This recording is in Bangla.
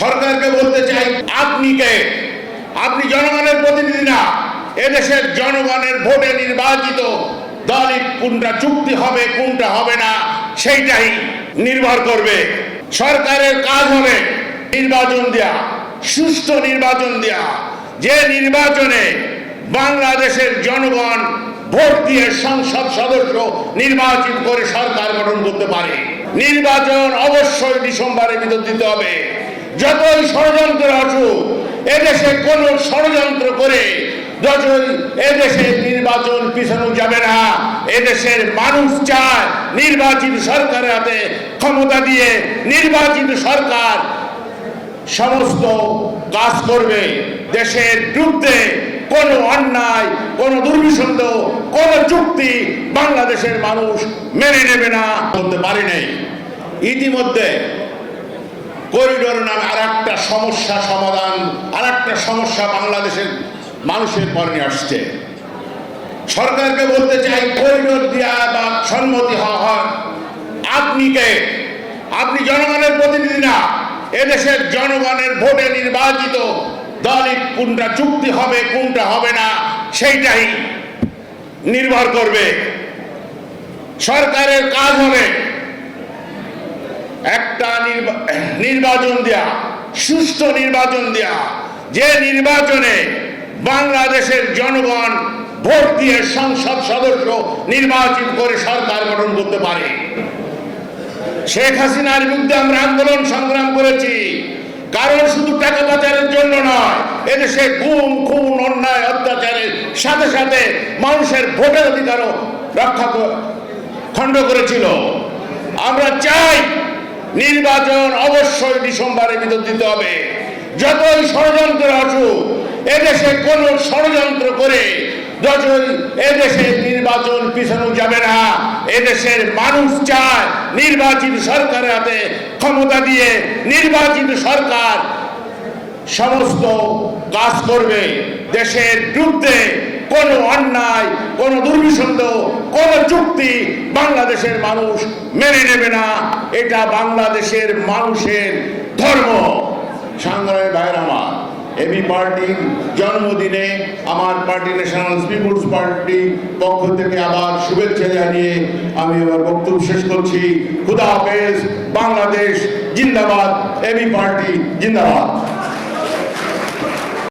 সরকারকে বলতে চাই আপনি কে আপনি জনগণের প্রতিনিধি না। এদেশের জনগণের ভোটে নির্বাচিত দলই কোনটা চুক্তি হবে, কোনটা হবে না, সেইটাই নির্ভর করবে। সরকারের কাজ হবে নির্বাচন দেয়া, সুষ্ঠু নির্বাচন দেয়া। যে নির্বাচনে বাংলাদেশের জনগণ ভোট দিয়ে সংসদ সদস্য নির্বাচিত করে সরকার গঠন করতে পারে, নির্বাচন অবশ্যই ডিসেম্বরের ভিতর দিতে হবে। যতই ষড়যন্ত্র আসুক, এদেশে কোন ষড়যন্ত্র করে যতই এদেশে নির্বাচন পিছানো যাবে না, এদেশের মানুষ চায় নির্বাচিত সরকারের হাতে ক্ষমতা দিয়ে নির্বাচিত সরকার সমস্ত কাজ করবে। দেশের বিরুদ্ধে কোন অন্যায়, কোন দুর্বিসন্ধ কোন চুক্তি বাংলাদেশের মানুষ মেনে নেবে না, বলতে পারি নাই। ইতিমধ্যে করিডোর নামে আর একটা সমস্যা সমাধান আর একটা সমস্যা বাংলাদেশের মানুষের পরে আসছে। সরকারকে বলতে চাই, করিডোর দেওয়া বা সম্মতি হওয়া হয়। আপনি কে? আপনি জনগণের প্রতিনিধি না। এদেশের জনগণের ভোটে নির্বাচিত দলই কোনটা চুক্তি হবে, কোনটা হবে না, সেইটাই নির্ভর করবে। সরকারের কাজ হবে একটা নির্বাচন দেয়া, সুষ্ঠু নির্বাচন দেয়া। যে নির্বাচনে বাংলাদেশের জনগণ ভোট দিয়ে সংসদ সদস্য নির্বাচিত করে সরকার গঠন করতে পারে। শেখ হাসিনার বিরুদ্ধে আমরা আন্দোলন সংগ্রাম করেছি। কারণ শুধু টাকা পাচারের জন্য নয়, এদেশে গুম, খুন, অন্যায়, অত্যাচারের সাথে সাথে মানুষের ভোটের অধিকারও রক্ষা খণ্ড করেছিল। আমরা চাই নির্বাচন অবশ্যই ডিসেম্বরের ভিতর দিতে হবে। যতই ষড়যন্ত্র আসুক, এদেশে কোন ষড়যন্ত্র করে যতই এদেশে নির্বাচন পিছানো যাবে না, এদেশের মানুষ চায় নির্বাচিত সরকারের হাতে ক্ষমতা দিয়ে নির্বাচিত সরকার সমস্ত কাজ করবে, দেশের বিরুদ্ধে কোন অন্যায়, কোন দুর্বিসন্ধ কোন চুক্তি বাংলাদেশের মানুষ মেনে নেবে না। এটা বাংলাদেশের মানুষের ধর্ম। সংগ্রামী ভাইয়ের আমার এবি পার্টির জন্মদিনে আমার পার্টি ন্যাশনাল পিপুলস পার্টি পক্ষ থেকে আবার শুভেচ্ছা জানিয়ে আমি আমার বক্তব্য শেষ করছি। খুদা হাফেজ, বাংলাদেশ জিন্দাবাদ এবি পার্টি জিন্দাবাদ।